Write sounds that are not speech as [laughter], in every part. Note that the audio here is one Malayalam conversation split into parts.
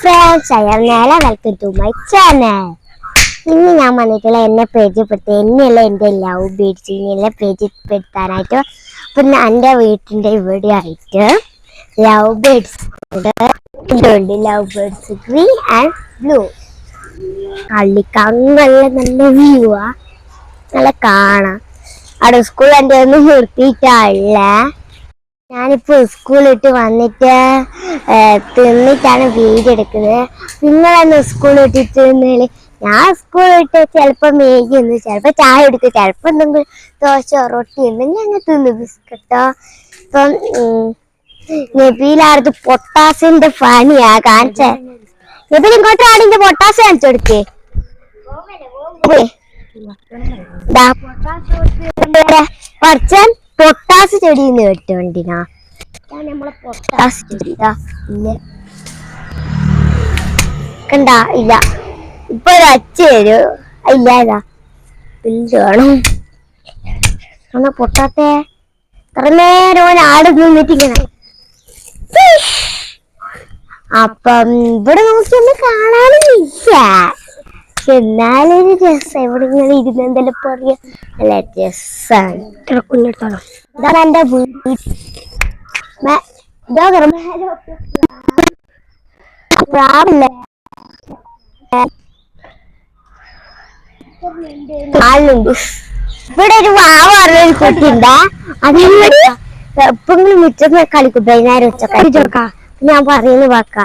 Friends I am Nela welcome to my channel ഇന്ന് ഞാൻ വന്നിട്ടുള്ള എന്നെ പരിചയപ്പെടുത്തി എന്നെയല്ല എന്റെ ലവ് ബീഡ്സ് എന്നെ പരിചയപ്പെടുത്താനായിട്ട് അപ്പം എന്റെ വീട്ടിന്റെ ഇവിടെ ആയിട്ട് ലവ് ബേഡ്സ് ഇതുണ്ട് love birds green and blue കള്ളിക്കങ്ങല്ല നല്ല വ്യൂ ആ. നല്ല കാണാം. അവിടെ സ്കൂൾ എന്റെ ഒന്നും നിർത്തിയിട്ടല്ല. ഞാനിപ്പോ സ്കൂളിട്ട് വന്നിട്ട് തിന്നിട്ടാണ് വീഡിയോ എടുക്കുന്നത്. നിങ്ങളെന്ന് തിന്നൽ? ഞാൻ സ്കൂൾ ഇട്ട് ചിലപ്പോ മേഗി ഒന്ന് ചിലപ്പോ ചായ എടുക്കും ചിലപ്പോ എന്തെങ്കിലും ദോശ റൊട്ടി എന്തെങ്കിലും അങ്ങനെ തിന്നു ബിസ്ക്കറ്റോ. ഇപ്പം നബീലാർത്ത് പൊട്ടാസിന്റെ പണിയാ കാണിച്ചേ. നബീൽ ഇങ്ങോട്ട് ആടിന്റെ പൊട്ടാസ് കാണിച്ചു കൊടുക്കേ. പറിച്ചാൻ പൊട്ടാസ് ചെടിന്ന് കേട്ടോണ്ടിനാ നമ്മളെ പൊട്ടാസ് ചെടി കണ്ടാ ഇല്ല ഇപ്പൊ ഒരു അച്ഛ ഇല്ല ഇതാ. വലുത് വേണം? എന്നാ പൊട്ടാത്തെ? ഇത്ര നേരം ഓൻ ആട് നിന്നിട്ടിങ്ങനെ. അപ്പം ഇവിടെ നോക്കിയൊന്നും കാണാനില്ല. പക്ഷെ എന്നാലൊരു രസം. ഇവിടെ ഇങ്ങനെ ഇരുന്ന് എന്തെല്ലാം പറയാ നല്ല രസാണ്. ഇതാണ് എന്റെ പ്രാവില്ല? ഇവിടെ ഒരു വാവ പറഞ്ഞൊരു കുട്ടിണ്ടാ അതിനോട് എപ്പോഴും മുറ്റത്ത് കളിക്കും. വൈകുന്നേരം ഉച്ചക്കാ. ഞാൻ പറയുന്നു വാക്കാ.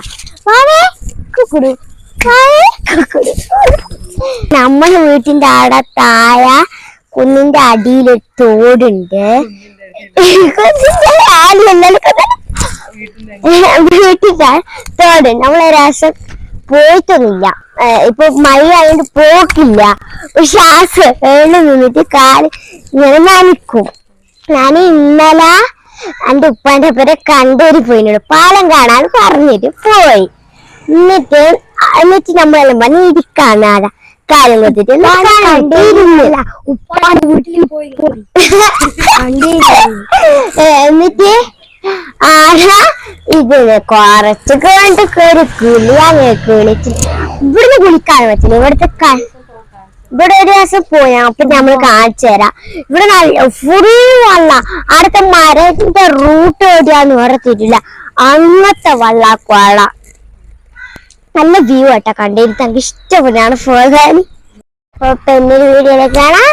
വാവേ കുക്കുടു നമ്മുടെ വീട്ടിന്റെ ആടെ താഴെ കുന്നിന്റെ അടിയിൽ തോടുണ്ട്. വീട്ടിന്റെ തോട്. നമ്മളെ രസം പോയിട്ടൊന്നുമില്ല. ഇപ്പൊ മഴ ആയതുകൊണ്ട് പോക്കില്ല. പക്ഷെ ആസ് ഏഴ് നിന്നിട്ട് കാൽ ഇങ്ങനെ നനക്കും ഞാൻ ഇന്നലെ എന്റെ ഉപ്പാന്റെ പേരെ കണ്ടൂരി പോയിനോട്. പാലം കാണാൻ പറഞ്ഞിട്ട് പോയി. എന്നിട്ട് എന്നിട്ട് നമ്മളെല്ലാം പറഞ്ഞ് ഇരിക്കാന്നാട കാലം കൊടുത്തിട്ട് കണ്ടിരുന്നില്ല ഉപ്പാണ് വീട്ടിൽ പോയി. [laughs] എന്നിട്ട് ആരാ? ഇതിന് കൊറച്ച് കണ്ട് ഒരു കുളി അങ്ങനെ കുളിച്ച്. ഇവിടുന്ന് കുളിക്കാൻ പറ്റില്ല. ഇവിടുത്തെ ഇവിടെ ഒരു ദിവസം പോയാ. അപ്പൊ നമ്മൾ കാണിച്ചു തരാം. ഇവിടെ നല്ല ഫുൾ വള്ള. അടുത്ത മരത്തിന്റെ റൂട്ട് എവിടെയാന്ന് പറഞ്ഞിട്ടില്ല. അങ്ങനത്തെ വള്ള കൊള്ള നല്ല വ്യൂ ആട്ടാ കണ്ടിരുത്ത്. എനിക്ക് ഇഷ്ടപ്പെട്ടാണ് പോകാൻ അപ്പൊ പെണ്ണിന് വീഡിയോ കാണാം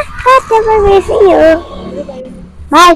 ബൈ